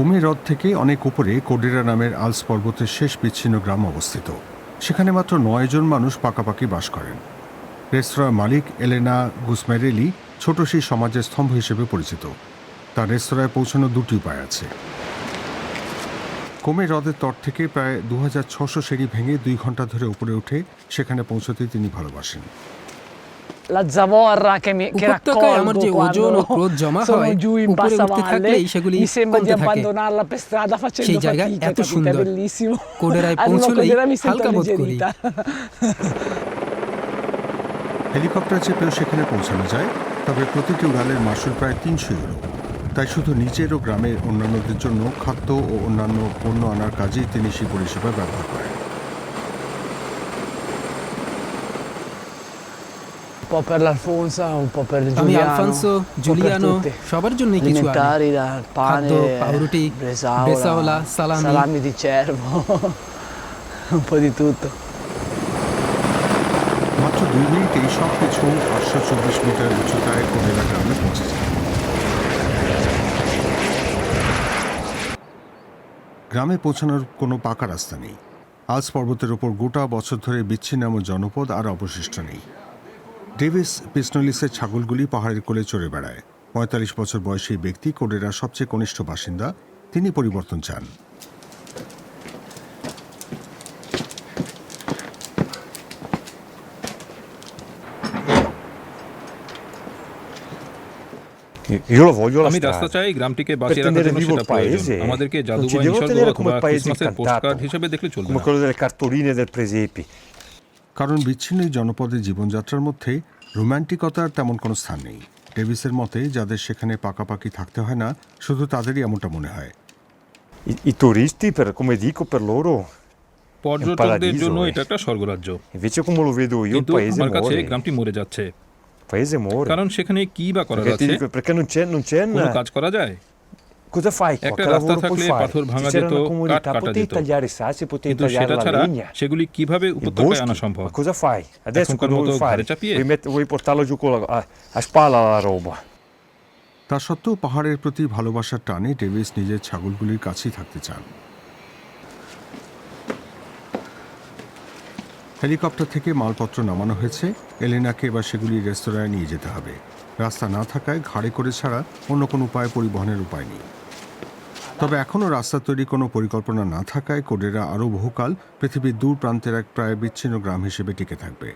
কোমে হ্রদ থেকে অনেক উপরে কোডেরা নামের আলস পর্বতের শেষ বিচ্ছিন্ন গ্রাম অবস্থিত। সেখানে মাত্র নয় জন মানুষ পাকাপাকি বাস করেন। রেস্তোরাঁ মালিক এলেনা গুসমেরেলি ছোট সেই সমাজের স্তম্ভ হিসেবে পরিচিত। তার রেস্তোরাঁয় পৌঁছানো দুটি উপায় আছে। কোমে হ্রদের তট থেকে প্রায় দু হাজার ছশো সিঁড়ি ভেঙে দুই ঘণ্টা ধরে উপরে উঠে সেখানে পৌঁছতে তিনি ভালোবাসেন। La zavorra che, mi, che উপত্যকায় আমার raccolgo যে ওজন ও quando ক্রোধ জমা sono হয় giù in উপরে bassa উঠতে valle সেগুলি mi sembra di abbandonarla per strada facendo সেই জায়গা fatica এত? সুন্দর è bellissimo. কোডেরায় পৌঁছলেই Codera, mi sento হালকা বোধ করি হেলিকপ্টার চেপেও সেখানে পৌঁছানো যায় তবে প্রতিটি উড়ালের মাসুল প্রায় তিনশো ইউরো তাই শুধু নিজের ও গ্রামের অন্যান্যদের জন্য খাদ্য ও অন্যান্য পণ্য আনার কাজেই তিনি সেই পরিষেবা ব্যবহার করেন po' per l'Alfonsa un po' per আমি Giuliano Alfonso per Giuliano tutti. সবার জন্যই কিছু আনি dal pane পাউরুটি, bresaola, bresaola, salami. salami di cervo un po' di tutto. মাত্র দুই মিনিটেই সব কিছু আটশো চব্বিশ মিটার উচ্চতায় কোডেরা গ্রামে পৌঁছে যায় গ্রামে পৌঁছানোর কোনো পাকা রাস্তা নেই। আজ পর্বতের ওপর গোটা বছর ধরে বিচ্ছিন্ন এমন জনপদ আর অবশিষ্ট নেই। ডেভিস পিসনলিসের ছাগলগুলি পাহাড়ের কোলে চড়ে বেড়ায়। পঁয়তাল্লিশ বছর বয়সী ব্যক্তি কোডেরার সবচেয়ে কনিষ্ঠ বাসিন্দা। তিনি পরিবর্তন চান। আমি রাস্তা চাই গ্রামটিকে বাঁচিয়ে রাখার জন্য সেটা প্রয়োজন। আমাদেরকে জাদু বা অথবা ক্রিসমাসের পোস্টকার্ড হিসেবে দেখলে চলবে না। কারণ বিচ্ছিন্ন এই জনপদের জীবনযাত্রার মধ্যে রোম্যান্টিকতার তেমন কোনো স্থান নেই। ডেভিসের মতে যাদের সেখানে পাকাপাকি থাকতে হয় না শুধু তাদেরই এমনটা মনে হয়। I, i turisti, per, come dico, per loro, পর্যটকদের জন্য eh. এটা একটা স্বর্গরাজ্য। কিন্তু আমার কাছে গ্রামটি মরে যাচ্ছে. কারণ সেখানে কি বা non c'è কোনো কাজ করা যায়? তা সত্ত্বেও পাহাড়ের প্রতি ভালোবাসার টানে ডেভিস নিজের ছাগলগুলির কাছেই থাকতে চান। হেলিকপ্টার থেকে মালপত্র নামানো হয়েছে। এলেনাকে এবার সেগুলি রেস্তোরাঁয় নিয়ে যেতে হবে। রাস্তা না থাকায় ঘাড়ে করে ছাড়া অন্য কোনো উপায় পরিবহনের উপায় নেই। তবে এখনও রাস্তা তৈরি কোনো পরিকল্পনা না থাকায় কোডেরা আরও বহুকাল পৃথিবীর দূর প্রান্তের এক প্রায় বিচ্ছিন্ন গ্রাম হিসেবে টিকে থাকবে।